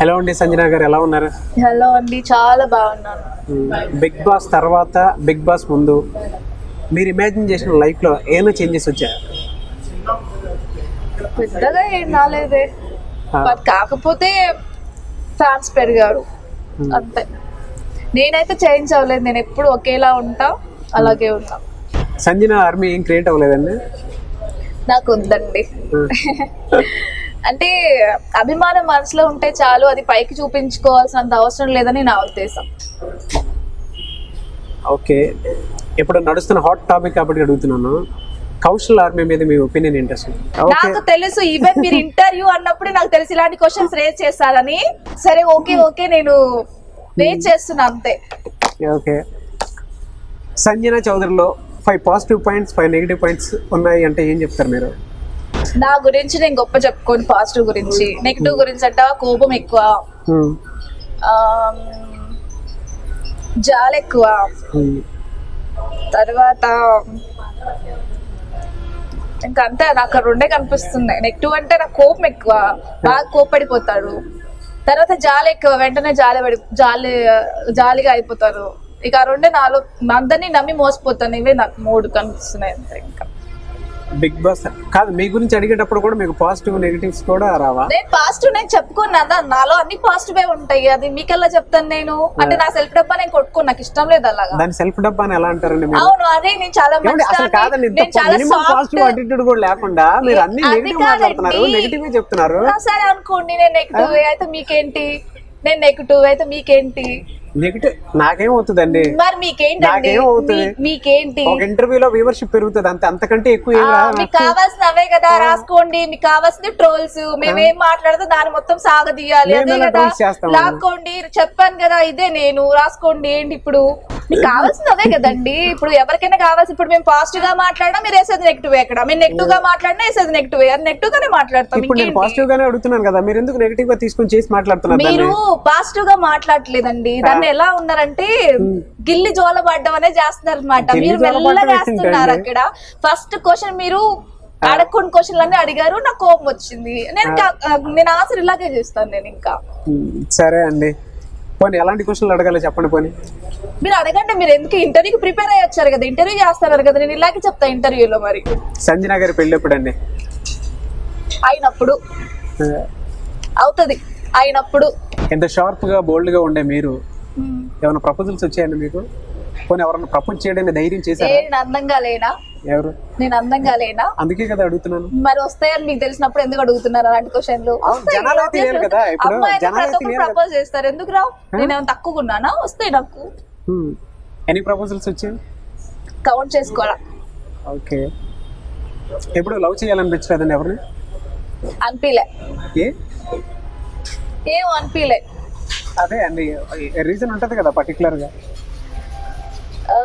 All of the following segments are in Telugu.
హలో అండి సంజన గారు ఎలా ఉన్నారు? హలో అండి చాలా బాగున్నాను. బిగ్ బాస్ తర్వాత బిగ్ బాస్ ముందు మీరు ఇమాజిన్ చేసిన లైఫ్లో ఏమైనా చేంజెస్ వచ్చాయి? పెద్దగా ఏం రాలేదే. బట్ కాకపోతే ఫ్యాన్స్ పెరిగారు. అంతే. నేనైతే చేంజ్ అవ్వలేదు. నేను ఎప్పుడు ఒకేలా ఉంటా అలాగే ఉన్నా సంజన ఆర్మీ ఏం క్రియేట్ అవ్వలేదండి? నాకు వద్దండి అంటే అభిమానం మనసులో ఉంటే చాలు అది పైకి చూపించుకోవాల్సినంత అవసరం లేదని నా ఉద్దేశం. ఓకే. ఇప్పుడు నడుస్తున్న హాట్ టాపిక్ కాబట్టి అడుగుతున్నాను. కౌశల్ ఆర్మీ మీద మీ ఒపీనియన్ ఏంటి అసలు? ఓకే. నాకు తెలుసు ఈవెన్ మీరు ఇంటర్వ్యూ అన్నప్పుడు నాకు తెలుసు ఇలాంటి క్వశ్చన్స్ రేజ్ చేస్తారని. సరే ఓకే ఓకే నేను రేజ్ చేస్తున్నా అంతే. Okay. Sanjana చౌదరిలో five positive points five negative points ఉన్నాయి అంటే ఏం చెప్తారు మీరు? నా గురించి నేను గొప్ప చెప్పుకోను పాజిటివ్ గురించి. నెగిటివ్ గురించి అంట కోపం ఎక్కువ. Hmm. జాలి ఎక్కువ. Hmm. తర్వాత ఇంకా అంతే నాకు రెండే కనిపిస్తున్నాయి. నెగిటివ్ అంటే నాకు కోపం ఎక్కువ. బాగా కోపడిపోతాడు. తర్వాత జాలి ఎక్కువ వెంటనే జాలి పడి జాలి జాలిగా అయిపోతారు. ఇక ఆ రెండే నాలో అందరినీ నమ్మి మోసపోతాను. ఇవే నాకు మూడు కనిపిస్తున్నాయి అంతే ఇంకా. బిగ్ బాస్ కాదు మీ గురించి అడిగేటప్పుడు కూడా మీకు పాజిటివ్ నెగిటివ్స్ కూడా రావా? నేను పాజిటివ్ నేను చెప్పుకున్నా నాలో అన్ని పాజిటివ్ ఉంటాయి. అది మీకల్లా చెప్తాను నేను? అంటే నా సెల్ఫ్ డబ్బా నేను కొట్టుకున్నా నాకు ఇష్టం లేదు అలాగా. దాని సెల్ఫ్ డబ్బా అని ఎలా అంటారండి మీరు? అవును అదే నేను చాలా ఏమండి, అసలు మంచిదాన్ని, కాదండి నేను చాలా మినిమం పాజిటివ్ అటిట్యూడ్ కూడా లేకుండా మీరు అన్ని అది నెగిటివ్ మాట్లాడుతున్నారు. నెగిటివ్ చెప్తున్నారు? సరే అనుకోండి నేను నెగిటివ్ అయితే మీకేంటి? నేను నెగిటివ్ అయితే మీకేంటి? నెగిటివ్. నాకేం అవుతుందండి మరి మీకేంటండి? నాకేం అవుతుంది? మీ- మీకేంటి? ఒక ఇంటర్వ్యూలో వ్యూవర్షిప్ పెరుగుతుంది. అంతే అంతకంటే ఎక్కువ ఏం ఆ, రాదు మీకు కావాల్సిన అవే కదా రాసుకోండి. మీకు కావాల్సింది ట్రోల్స్. మేమేం మాట్లాడితే దాన్ని మొత్తం సాగదీయాలి. మేము అదే ఎలా కదా. trolls చేస్తాము? లాక్కోండి. చెప్పాను కదా ఇదే నేను. రాసుకోండి. ఏంటి ఇప్పుడు? మీకు కావాల్సింది అదే కదండి. ఇప్పుడు ఎవరికైనా కావాల్సి ఇప్పుడు మేము పాజిటివ్గా మాట్లాడినా మీరు వేసేది నెగిటివ్ ఎక్కడ మేము నెగిటివ్గా మాట్లాడినా వేసేది నెగిటివ్ నెగిటివ్ గానే మాట్లాడతాం. ఇప్పుడు నేను? పాజిటివ్ గానే అడుగుతున్నాను కదా. మీరు ఎందుకు నెగిటివ్గా తీసుకొని చేసి మాట్లాడుతున్నారు మీరు పాజిటివ్గా మాట్లాడలేదండి దాన్ని ఎలా ఉన్నారంటే గిల్లి జోలబడ్డం అనే చేస్తున్నారు అనమాట మీరు మెల్లగా వేస్తున్నారు ఏంటండి? అక్కడ. ఫస్ట్ క్వశ్చన్ మీరు అడగకుండా క్వశ్చన్లు అన్ని అడిగారు. నాకు కోపం వచ్చింది. నేను నేను ఆన్సర్ ఇలాగే చేస్తాను నేను ఇంకా. సరే అండి. పోనీ ఎలాంటి క్వశ్చన్లు అడగాలో చెప్పండి పోనీ? మీరు అడగండి మీరు ఎందుకు ఇంటర్వ్యూకి ప్రిపేర్ అయ్యి వచ్చారు కదా ఇంటర్వ్యూ చేస్తున్నారు కదా నేను ఇలాగే చెప్తా ఇంటర్వ్యూలో మరి. సంజన గారి పెళ్ళి ఎప్పుడండి అయినప్పుడు అవుతుంది అయినప్పుడు. ఎంత షార్ప్గా బోల్డ్గా ఉండే మీరు. ఏమైనా ప్రపోజల్స్ వచ్చాయండి మీకు? పోనీ ఎవరైనా ప్రపోజ్ చేయడానికి ధైర్యం చేశారా? నేను అందంగా లేనా? ఎవరు? నేను అందంగా లేనా? అందుకే కదా అడుగుతున్నాను. మరి వస్తాయని మీకు తెలిసినప్పుడు ఎందుకు అడుగుతున్నారు అలాంటి క్వశ్చన్లు. ప్రపోజ్ చేస్తారు. ఎందుకు రావు నేను తక్కువ ఉన్నానా వస్తాయి నాకు. ఎన్ని ప్రపోజల్స్ వచ్చాయి కౌంట్ చేసుకోవాలా. ఓకే ఎప్పుడు లవ్ చేయాలనిపించలేదండి ఎవరిని? అనిపిలే. ఏ? ఏం అనిపిలే. అదే అండి రీజన్ ఉంటది కదా పర్టికులర్గా ఆ,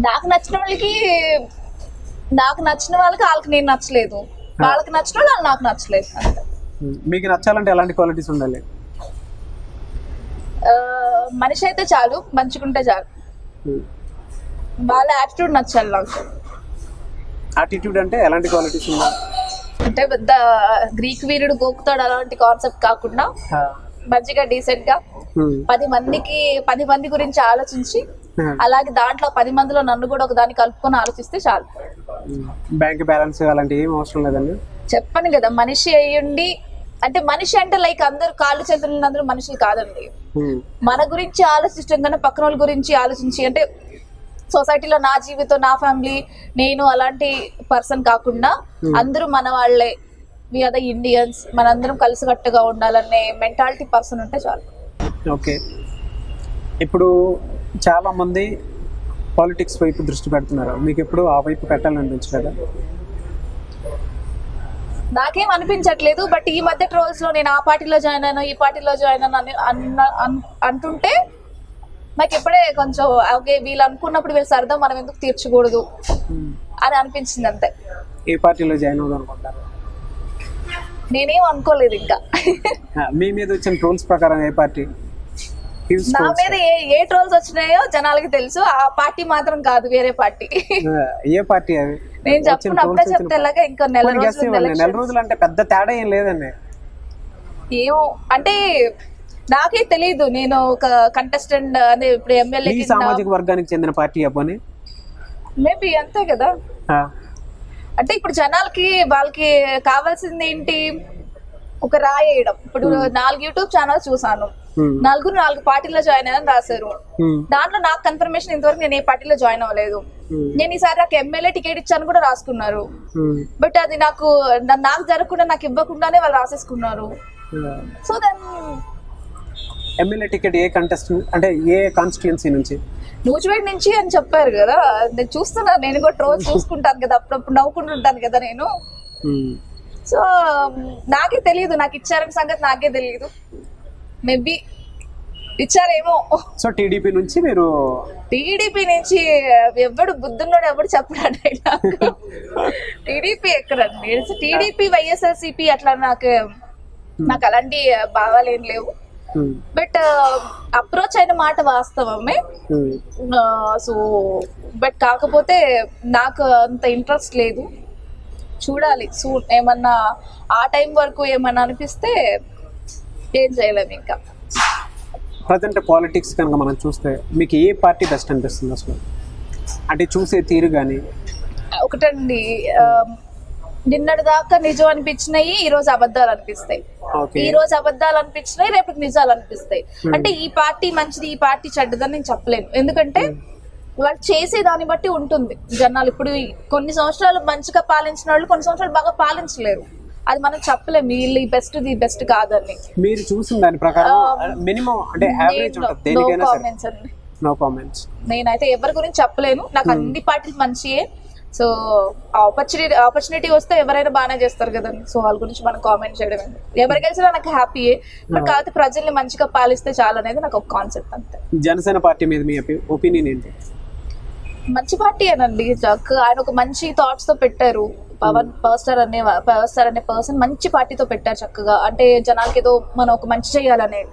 నాకు నచ్చిన వాళ్ళకి నాకు నచ్చిన వాళ్ళకి వాళ్ళకి నేను నచ్చలేదు. వాళ్ళకి నచ్చిన వాళ్ళు నాకు నచ్చలేదు. హ్మ్. మీకు నచ్చాలంటే ఎలాంటి క్వాలిటీస్ ఉండాలి? మనిషి అయితే చాలు మంచిగుంటే చాలు హ్మ్. వాళ్ళ యాటిట్యూడ్ నచ్చాలి నాకు యాటిట్యూడ్ అంటే ఎలాంటి క్వాలిటీస్ ఉండాలి అంటే పెద్ద గ్రీక్ వీరుడు గోకుతాడు అలాంటి కాన్సెప్ట్ కాకుండా మంచిగా డీసెంట్గా హ్మ్. పది మందికి పది మంది గురించి ఆలోచించి హ్మ్. అలాగే దాంట్లో పది మందిలో నన్ను కూడా ఒక దాన్ని కలుపుకొని ఆలోచిస్తే చాలు. బ్యాంక్ బ్యాలెన్స్ అలాంటి ఏం అవసరం లేదండి చెప్పను కదా మనిషి అయ్యుండి అంటే మనిషి అంటే లైక్ అందరూ కాళ్ళు చేతులు అందరూ మనుషులు కాదండి. మన గురించి ఆలోచించడం కన్నా పక్కన వాళ్ళ గురించి ఆలోచించి అంటే సొసైటీలో నా జీవితం నా ఫ్యామిలీ నేను అలాంటి పర్సన్ కాకుండా అందరూ మన వాళ్ళే. వి ఆర్ ద ఇండియన్స్ మనందరం కలిసికట్టుగా ఉండాలనే మెంటాలిటీ పర్సన్ ఉంటే చాలు. ఓకే. ఇప్పుడు చాలా మంది పాలిటిక్స్ వైపు దృష్టి పెడుతున్నారు. మీకు ఎప్పుడు ఆ వైపు పెట్టాలనిపించలేదా? నాకేం అనిపించట్లేదు బట్ ఈ మధ్య ట్రోల్స్లో నేను ఆ పార్టీలో జాయిన్ అయినా ఈ పార్టీలో జాయిన్ అయినా అని అన్న- అన్- అంటుంటే నాకు ఇప్పుడే కొంచెం ఓకే వీళ్ళు అనుకున్నప్పుడు వీళ్ళు సరదా మనం ఎందుకు తీర్చకూడదు. అని అనిపించింది అంతే. ఏ పార్టీలో జాయిన్ అవుదాం అనుకుంటారు నేనేం అనుకోలేదు ఇంకా. మీ మీద వచ్చిన రూల్స్ ప్రకారం ఏ పార్టీ? నా. మీద ఏ ఏ ట్రోల్స్ వచ్చినాయో జనాలకి తెలుసు. ఆ పార్టీ మాత్రం కాదు వేరే పార్టీ. ఏ పార్టీ అది? నేను చెప్పను అప్పుడే చెప్తే ఎలాగా ఇంకా నెల రోజులు. నెల రోజులు అంటే పెద్ద తేడా ఏం లేదండి. ఏమో అంటే నాకే తెలియదు నేను ఒక కంటెస్టెంట్ అదే ఇప్పుడు ఎమ్మెల్యే సామాజిక వర్గానికి చెందిన పార్టీ అవ్వని మేబీ అంతే కదా. అంటే ఇప్పుడు జనాలకి వాళ్ళకి కావాల్సింది ఏంటి? ఒక రాయి వేయడం ఇప్పుడు నాలుగు యూట్యూబ్ ఛానల్స్ చూసాను. నలుగురు నాలుగు పార్టీలో జాయిన్ అయ్యారని రాశారు. ఉమ్, దాంట్లో నాకు కన్ఫర్మేషన్ ఇంతవరకు నేను ఏ పార్టీలో జాయిన్ అవ్వలేదు. ఉమ్, నేను ఈసారి నాకు ఎమ్మెల్యే టికెట్ ఇచ్చాను కూడా రాసుకున్నారు. బట్ అది నాకు నాకు జరగకుండా నాకు ఇవ్వకుండానే వాళ్ళు రాసేసుకున్నారు. సో దెన్ ఎమ్మెల్యే టికెట్ ఏ కంటెస్టెంట్ అంటే ఏ కాన్స్టిట్యుయెన్సీ నుంచి? నూజివేడ్ నుంచి అని చెప్పారు కదా. నేను చూస్తున్నాను నేను కూడా రోజు చూసుకుంటాను కదా అప్పుడప్పుడు నవ్వుకుంటుంటాను కదా నేను. సో నాకే తెలియదు నాకు ఇచ్చారని సంగతి నాకే తెలియదు మేబీ ఇచ్చారేమో. సో టీడీపీ నుంచి మీరు టీడీపీ నుంచి ఎవడు బుద్ధున్నోడు ఎవడు చెప్పడండి టీడీపీ ఎక్కడండి టీడీపీ వైఎస్ఆర్సీపీ అట్లా నాకు నాకు అలాంటి భావాలు లేవు. ఉమ్, బట్ అప్రోచ్ అయిన మాట వాస్తవమే. ఉమ్, సో బట్ కాకపోతే నాకు అంత ఇంట్రెస్ట్ లేదు. చూడాలి. సూ ఏమన్నా ఆ టైం వరకు ఏమన్నా అనిపిస్తే ఏం చేయలేము ఇంకా. ప్రజెంట్ పాలిటిక్స్ కనుక మనం చూస్తే మీకు ఏ పార్టీ బెస్ట్ అనిపిస్తుంది అసలు? అంటే చూసే తీరు కానీ ఒకటండి నిన్నటి దాకా నిజం అనిపించినాయి ఈ రోజు అబద్ధాలు అనిపిస్తాయి. ఈ రోజు అబద్ధాలు అనిపించినాయి రేపటికి నిజాలు అనిపిస్తాయి. అంటే ఈ పార్టీ మంచిది ఈ పార్టీ చెడ్డదని నేను చెప్పలేను. ఎందుకంటే వాళ్ళు చేసే దాన్ని బట్టి ఉంటుంది. జనాలు ఇప్పుడు కొన్ని సంవత్సరాలు మంచిగా పాలించిన వాళ్ళు కొన్ని సంవత్సరాలు బాగా పాలించలేరు. అది మనం చెప్పలేము వీళ్ళు ఈ బెస్ట్ ది బెస్ట్ కాదని. మీరు చూసిన దాని ప్రకారం మినిమం అంటే యావరేజ్ ఉంటుంది దేనికైనా సరే. కామెంట్స్ అండి. నో కామెంట్స్ నేనైతే ఎవరి గురించి చెప్పలేను. నాకు అన్ని పార్టీలు మంచియే. సో ఆపర్చునిటీ ఆపర్చునిటీ వస్తే ఎవరైనా బాగానే చేస్తారు కదండి. సో వాళ్ళ గురించి మనం కామెంట్ చేయడం? ఎవరు గెలిచినా నాకు హ్యాపీయే బట్ కాకపోతే ప్రజల్ని మంచిగా పాలిస్తే చాలు అనేది నాకు ఒక కాన్సెప్ట్ అంతే. జనసేన పార్టీ మీద మీ ఒపీనియన్ ఏంటి? మంచి పార్టీ అనండి జక్ ఆయన ఒక మంచి థాట్స్తో పెట్టారు. పవన్ పవర్ స్టార్ అనే పవర్ స్టార్ అనే పర్సన్ మంచి పార్టీతో పెట్టారు చక్కగా. అంటే జనాలకి ఏదో మనం ఒక మంచి చేయాలనే.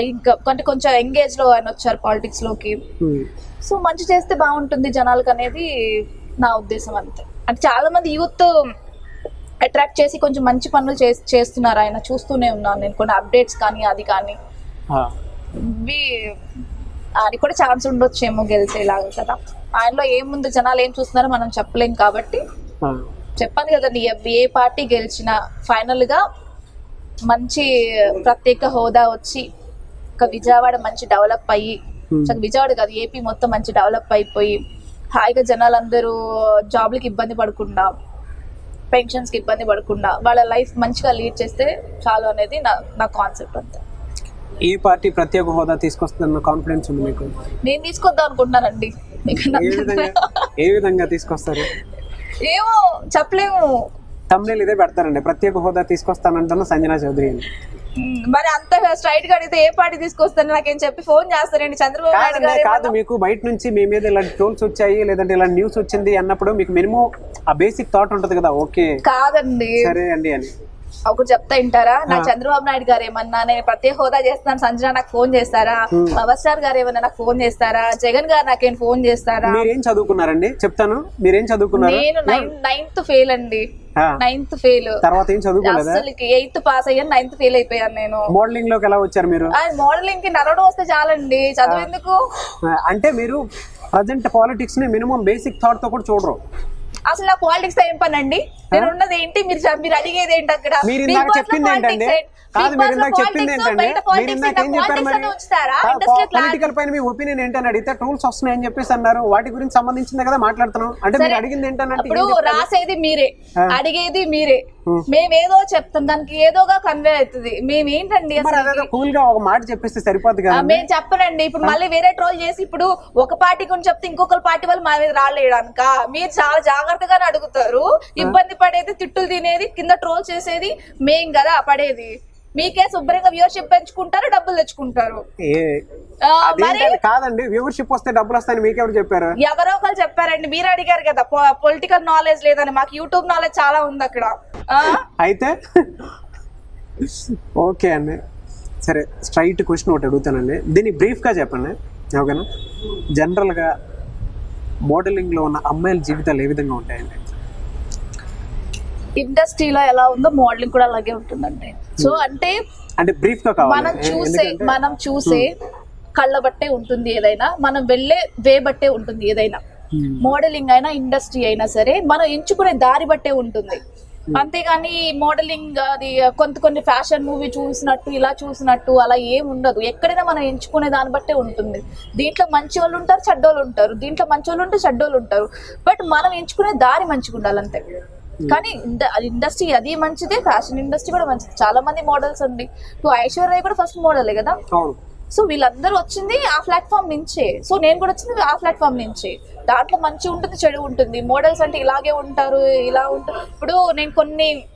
ఇంకా అంటే కొంచెం ఎంగేజ్లో ఆయన వచ్చారు పాలిటిక్స్లోకి. ఉమ్, సో మంచి చేస్తే బాగుంటుంది జనాలకు అనేది నా ఉద్దేశం అంతే. అంటే చాలా మంది యూత్ అట్రాక్ట్ చేసి కొంచెం మంచి పనులు చేస్- చేస్తున్నారు ఆయన. చూస్తూనే ఉన్నాను నేను కొన్ని అప్డేట్స్ కానీ అది కానీ. ఆ, ఇవి అది కూడా ఛాన్స్ ఉండొచ్చేమో గెలిచేలాగా కదా. ఆయనలో ఏముంది జనాలు ఏం చూస్తున్నారో మనం చెప్పలేం కాబట్టి చెప్పాను కదండి ఏ- ఏ పార్టీ గెలిచినా ఫైనల్గా మంచి ప్రత్యేక హోదా వచ్చి ఒక విజయవాడ మంచి డెవలప్ అయ్యి విజయవాడ కాదు ఏపీ మొత్తం మంచి డెవలప్ అయిపోయి హాయిగా జనాలందరూ జాబ్లకి ఇబ్బంది పడకుండా పెన్షన్స్కి ఇబ్బంది పడకుండా వాళ్ళ లైఫ్ మంచిగా లీడ్ చేస్తే చాలు అనేది నా నా కాన్సెప్ట్ అంతే. ఏ పార్టీ ప్రత్యేక హోదా తీసుకొస్తుందన్న కాన్ఫిడెన్స్ ఉంది మీకు? నేను తీసుకొద్దాం అనుకుంటున్నానండి. ఏ విధంగా తీసుకొస్తారు? ఏమో చెప్పలేము. తమ్నేల్ ఇదే పెడతారండి. ప్రత్యేక హోదా తీసుకొస్తానంటున్న సంజనా చౌదరి అని. మరి అంత స్ట్రైట్గా అడిగితే ఏ పార్టీ తీసుకొస్తాను నాకేం చెప్పి ఫోన్ చేస్తారండి. చంద్రబాబు నాయుడు గారు కాదు మీకు బయట నుంచి మీ మీద ఇలాంటి ట్రోల్స్ వచ్చాయి లేదంటే ఇలాంటి న్యూస్ వచ్చింది అన్నప్పుడు మీకు మినిమం ఆ బేసిక్ థాట్ ఉంటది కదా ఓకే. కాదండి. సరే అండి అని. ఒకటి చెప్తా వింటారా? నా చంద్రబాబు నాయుడు గారు ఏమన్నా నేను ప్రత్యేక హోదా చేస్తాను సంజన నాకు ఫోన్ చేస్తారా? పవర్ స్టార్ గారు ఏమన్నా నాకు ఫోన్ చేస్తారా? జగన్ గారు నాకేం ఫోన్ చేస్తారా? మీరేం చదువుకున్నారండి? చెప్తాను. మీరేం చదువుకున్నారు? నేను నైన్త్ ఫెయిల్ అండి. Ninth fail. తర్వాత ఏం చదువుకోలేదా? అసలు ఎయిత్ పాస్ అయ్యాను నైన్త్ ఫెయిల్ అయిపోయాను నేను. మోడలింగ్లోకి ఎలా వచ్చారు మీరు? మోడలింగ్కి నడవడం వస్తే చాలండి. చదువు ఎందుకు? అంటే మీరు ప్రజెంట్ పాలిటిక్స్ని మినిమం బేసిక్ థాట్తో కూడా చూడరు. అసలు నా పాలిటిక్స్ ఏం పని అండి నేను ఉన్నది ఏంటి? మీరు మీరు అడిగేది ఏంటి అక్కడ? చెప్పింది politics ఏంటండి? ఏంటి? కాదు మీరు ఇందాక చెప్పింది బయట మీరు ఇందాక ఏం చెప్పారు మరి? పొలిటికల్ పైన మీ ఒపీనియన్ ఏంటని అడిగితే ట్రోల్స్ వస్తున్నాయని చెప్పేసి అన్నారు. వాటి గురించి సంబంధించిందే కదా మాట్లాడుతున్నాం. అంటే మీరు అడిగింది ఏంటంటే రాసేది మీరే. అడిగేది మీరే. మేమేదో చెప్తాం దానికి ఏదోగా కన్వే అవుతుంది. మేమేంటండి కూల్గా ఒక మాట చెప్పేస్తే సరిపోద్ది కదా మేము చెప్పనండి. ఇప్పుడు మళ్ళీ వేరే ట్రోల్ చేసి ఇప్పుడు ఒక పార్టీ గురించి చెప్తే ఇంకొక పార్టీ వాళ్ళు మా మీద రాలేయడానిక మీరు చాలా జాగ్రత్తగానే అడుగుతారు. ఇబ్బంది పడేది తిట్టులు తినేది కింద ట్రోల్ చేసేది మేం కదా పడేది. మీకే శుభ్రంగా వ్యూవర్షిప్ పెంచుకుంటారు డబ్బులు తెచ్చుకుంటారు. కాదండి వ్యూవర్షిప్ వస్తే డబ్బులు వస్తాయని మీకెవరు చెప్పారు? ఎవరో ఒకరు చెప్పారండి మీరు అడిగారు కదా పొలిటికల్ నాలెడ్జ్ లేదని మాకు యూట్యూబ్ నాలెడ్జ్ చాలా ఉంది అక్కడ? అయితే ఓకే అండి. సరే స్ట్రైట్ క్వశ్చన్ ఒకటి అడుగుతానండి. దీన్ని బ్రీఫ్గా చెప్పండి ఓకేనా? జనరల్గా మోడలింగ్లో ఉన్న అమ్మాయిల జీవితాలు ఏ విధంగా ఉంటాయండి? ఇండస్ట్రీలో ఎలా ఉందో మోడలింగ్ కూడా అలాగే ఉంటుందండి. సో అంటే అంటే బ్రీఫ్గా కావాలి. మనం చూసే మనం చూసే కళ్ళ బట్టే ఉంటుంది ఏదైనా మనం వెళ్ళే వే బట్టే ఉంటుంది ఏదైనా. Hmm. మోడలింగ్ అయినా ఇండస్ట్రీ అయినా సరే మనం ఎంచుకునే దారి బట్టే ఉంటుంది. అంతేగాని మోడలింగ్ అది కొంత కొన్ని ఫ్యాషన్ మూవీ చూసినట్టు ఇలా చూసినట్టు అలా ఏం ఉండదు. ఎక్కడైనా మనం ఎంచుకునే దాన్ని బట్టే ఉంటుంది. దీంట్లో మంచి వాళ్ళు ఉంటారు చెడ్డోళ్ళు ఉంటారు. దీంట్లో మంచి వాళ్ళు ఉంటే చెడ్డోళ్ళు ఉంటారు. బట్ మనం ఎంచుకునే దారి మంచిగా ఉండాలి అంతే కానీ ఇండస్ట్రీ అది మంచిదే ఫ్యాషన్ ఇండస్ట్రీ కూడా మంచిది. చాలా మంది మోడల్స్ అండి. ఇప్పుడు ఐశ్వర్య కూడా ఫస్ట్ మోడలే కదా? సో వీళ్ళందరూ వచ్చింది ఆ ప్లాట్ఫామ్ నుంచే. సో నేను కూడా వచ్చింది ఆ ప్లాట్ఫామ్ నుంచే. దాంట్లో మంచి ఉంటుంది చెడు ఉంటుంది. మోడల్స్ అంటే ఇలాగే ఉంటారు ఇలా ఉంటారు ఇప్పుడు నేను కొన్ని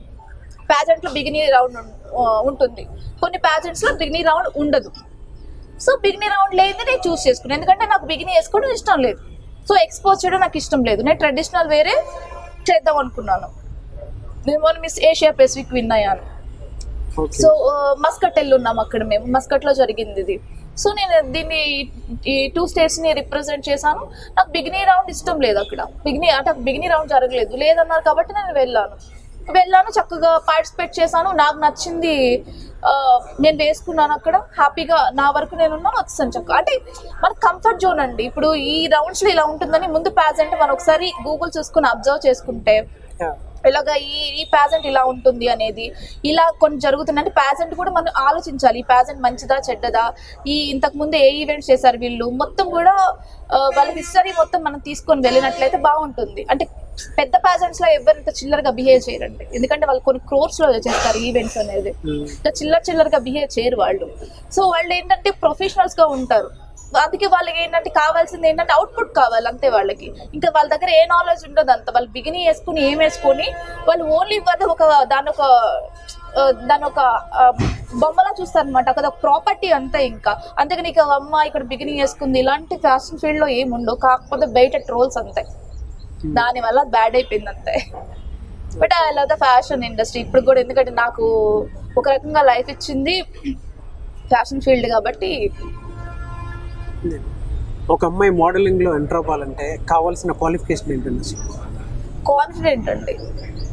pageant లో బిగినీ రౌండ్ ఉంటుంది. కొన్ని pageants లో బిగినీ రౌండ్ ఉండదు. సో బిగినీ రౌండ్ లేదు నేను చూస్ చేసుకున్నాను. ఎందుకంటే నాకు బిగినీ వేసుకోవడం ఇష్టం లేదు. సో ఎక్స్పోజ్ చేయడం నాకు ఇష్టం లేదు. నేను ట్రెడిషనల్ వేరే చేద్దాం అనుకున్నాను. నేను మొన్న మిస్ ఏషియా పెసిఫిక్ విన్ అయ్యాను. సో మస్కట్ ఉన్నాం అక్కడ మేము. మస్కట్లో జరిగింది ఇది. సో నేను దీన్ని ఈ టూ స్టేట్స్ని రిప్రజెంట్ చేశాను. నాకు బిగినీ రౌండ్ ఇష్టం లేదు అక్కడ. బిగినీ అంటే బిగినీ రౌండ్ జరగలేదు. లేదన్నారు కాబట్టి నేను వెళ్ళాను. వెళ్ళాను చక్కగా పార్టిసిపేట్ చేశాను. నాకు నచ్చింది నేను వేసుకున్నాను అక్కడ. హ్యాపీగా నా వరకు నేను ఉన్నాను వచ్చాను చక్కగా. అంటే మన కంఫర్ట్ జోన్ అండి. ఇప్పుడు ఈ రౌండ్స్లో ఇలా ఉంటుందని ముందు ప్యాజెంట్ మనం ఒకసారి గూగుల్ చూసుకుని అబ్జర్వ్ చేసుకుంటే ఇలాగా ఈ ఈ ప్యాజెంట్ ఇలా ఉంటుంది అనేది ఇలా కొన్ని జరుగుతున్నాయి. అంటే ప్యాజెంట్ కూడా మనం ఆలోచించాలి. ఈ ప్యాజెంట్ మంచిదా చెడ్డదా? ఈ ఇంతకు ముందు ఏ ఈవెంట్స్ చేశారు వీళ్ళు? మొత్తం కూడా వాళ్ళ హిస్టరీ మొత్తం మనం తీసుకొని వెళ్ళినట్లయితే బాగుంటుంది. అంటే పెద్ద ప్యాజెంట్స్లో ఎవరింత చిల్లరగా బిహేవ్ చేయరండి. ఎందుకంటే వాళ్ళు కొన్ని క్రోర్స్లో చేస్తారు ఈవెంట్స్ అనేది. ఇంకా చిల్లర చిల్లరగా బిహేవ్ చేయరు వాళ్ళు. సో వాళ్ళు ఏంటంటే ప్రొఫెషనల్స్గా ఉంటారు. అందుకే వాళ్ళకి ఏంటంటే కావాల్సింది ఏంటంటే అవుట్పుట్ కావాలి అంతే వాళ్ళకి. ఇంకా వాళ్ళ దగ్గర ఏ నాలెడ్జ్ ఉండదు అంత. వాళ్ళు బిగిని వేసుకుని ఏం వేసుకొని వాళ్ళు ఓన్లీ వాళ్ళు ఒక దాని ఒక దాని ఒక బొమ్మలా చూస్తారు అనమాట అక్కడ ఒక ప్రాపర్టీ అంతే ఇంకా. అంతేగా నీకు అమ్మ ఇక్కడ బిగినింగ్ వేసుకుంది. ఇలాంటి ఫ్యాషన్ ఫీల్డ్లో ఏమి ఉండవు కాకపోతే బయట ట్రోల్స్ అంతే. దాని వల్ల బ్యాడ్ అయిపోయింది అంతే but I love the fashion industry ఇప్పుడు కూడా ఎందుకంటే నాకు ఒక రకంగా లైఫ్ ఇచ్చింది ఫ్యాషన్ ఫీల్డ్ కాబట్టి ఒక అమ్మాయి మోడలింగ్లో ఎంటర్ అవ్వాలంటే కావాల్సిన క్వాలిఫికేషన్ ఏంటండి? కాన్ఫిడెంట్ అండి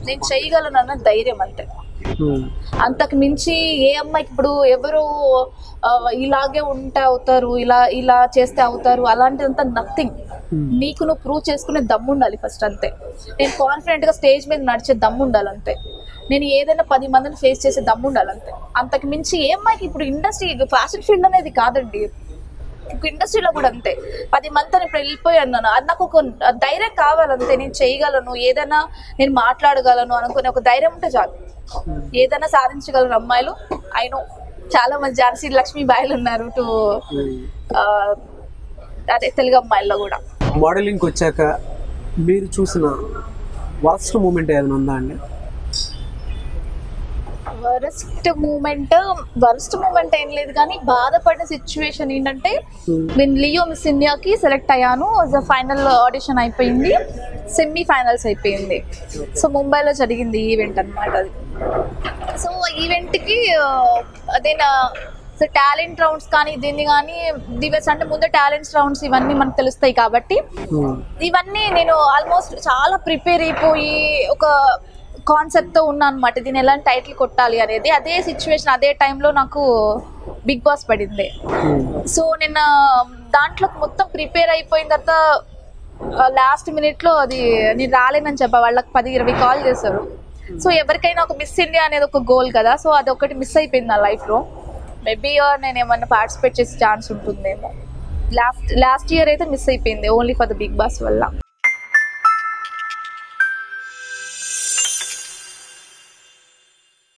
నేను చేయగలను అన్న ధైర్యం అంతే Hmm. అంతకు మించి ఏ అమ్మాయికి ఇప్పుడు ఎవరు ఇలాగే ఉంటే అవుతారు ఇలా ఇలా చేస్తే అవుతారు అలాంటిదంతా నథింగ్ Hmm. నీకు నువ్వు ప్రూవ్ చేసుకునే దమ్ము ఉండాలి ఫస్ట్ అంతే. నేను కాన్ఫిడెంట్గా స్టేజ్ మీద నడిచే దమ్ము ఉండాలి అంతే నేను ఏదైనా పది మందిని ఫేస్ చేసే దమ్ము ఉండాలి అంతే అంతకు మించి ఏ అమ్మాయికి ఇప్పుడు ఇండస్ట్రీ ఫ్యాషన్ ఫీల్డ్ అనేది కాదండి. ఇండస్ట్రీలో కూడా అంతే. పది మంది ఇప్పుడు వెళ్ళిపోయి అన్నాను అది నాకు ఒక ధైర్యం కావాలంతే. నేను చేయగలను. ఏదైనా నేను మాట్లాడగలను అనుకునే ఒక ధైర్యం ఉంటే చాలు. ఏదైనా సాధించగలరు అమ్మాయిలు? అయినో చాలా మంది ఝాన్సీ లక్ష్మీ బాయిలు ఉన్నారు టు Hmm. అదే తెలుగు అమ్మాయిల్లో కూడా. మోడలింగ్కి వచ్చాక మీరు చూసిన వర్స్ట్ మూమెంట్ ఏదైనా ఉందా అండి? వరస్ట్ మూమెంట్ వరస్ట్ మూమెంట్ ఏం లేదు కానీ బాధపడిన సిచ్యువేషన్ ఏంటంటే నేను లియో మిస్ ఇండియాకి సెలెక్ట్ అయ్యాను ఫైనల్ ఆడిషన్ అయిపోయింది సెమీ ఫైనల్స్ అయిపోయింది. సో ముంబైలో జరిగింది ఈవెంట్ అనమాట అది. సో ఈవెంట్కి అదే నా సో టాలెంట్ రౌండ్స్ కానీ దీన్ని కానీ దివెస్ అంటే ముందు టాలెంట్స్ రౌండ్స్ ఇవన్నీ మనకు తెలుస్తాయి కాబట్టి Hmm. ఇవన్నీ నేను ఆల్మోస్ట్ చాలా ప్రిపేర్ అయిపోయి ఒక కాన్సెప్ట్తో ఉన్నా అనమాట దీని ఎలాంటి టైటిల్ కొట్టాలి అనేది. అదే సిచ్యువేషన్ అదే టైంలో నాకు బిగ్ బాస్ పడింది. Hmm. సో నేను దాంట్లో మొత్తం ప్రిపేర్ అయిపోయిన తర్వాత లాస్ట్ మినిట్లో అది నేను రాలేనని చెప్పా. వాళ్ళకి పది ఇరవై కాల్ చేశారు. సో ఎవరికైనా ఒక మిస్ ఇండియా అనేది ఒక గోల్ కదా. సో అది ఒకటి మిస్ అయిపోయింది నా లైఫ్లో. మేబీ నేను ఏమన్నా పార్టిసిపేట్ చేసే ఛాన్స్ ఉంటుందేమో. లాస్ట్ లాస్ట్ ఇయర్ అయితే మిస్ అయిపోయింది only for the Bigg Boss వల్ల.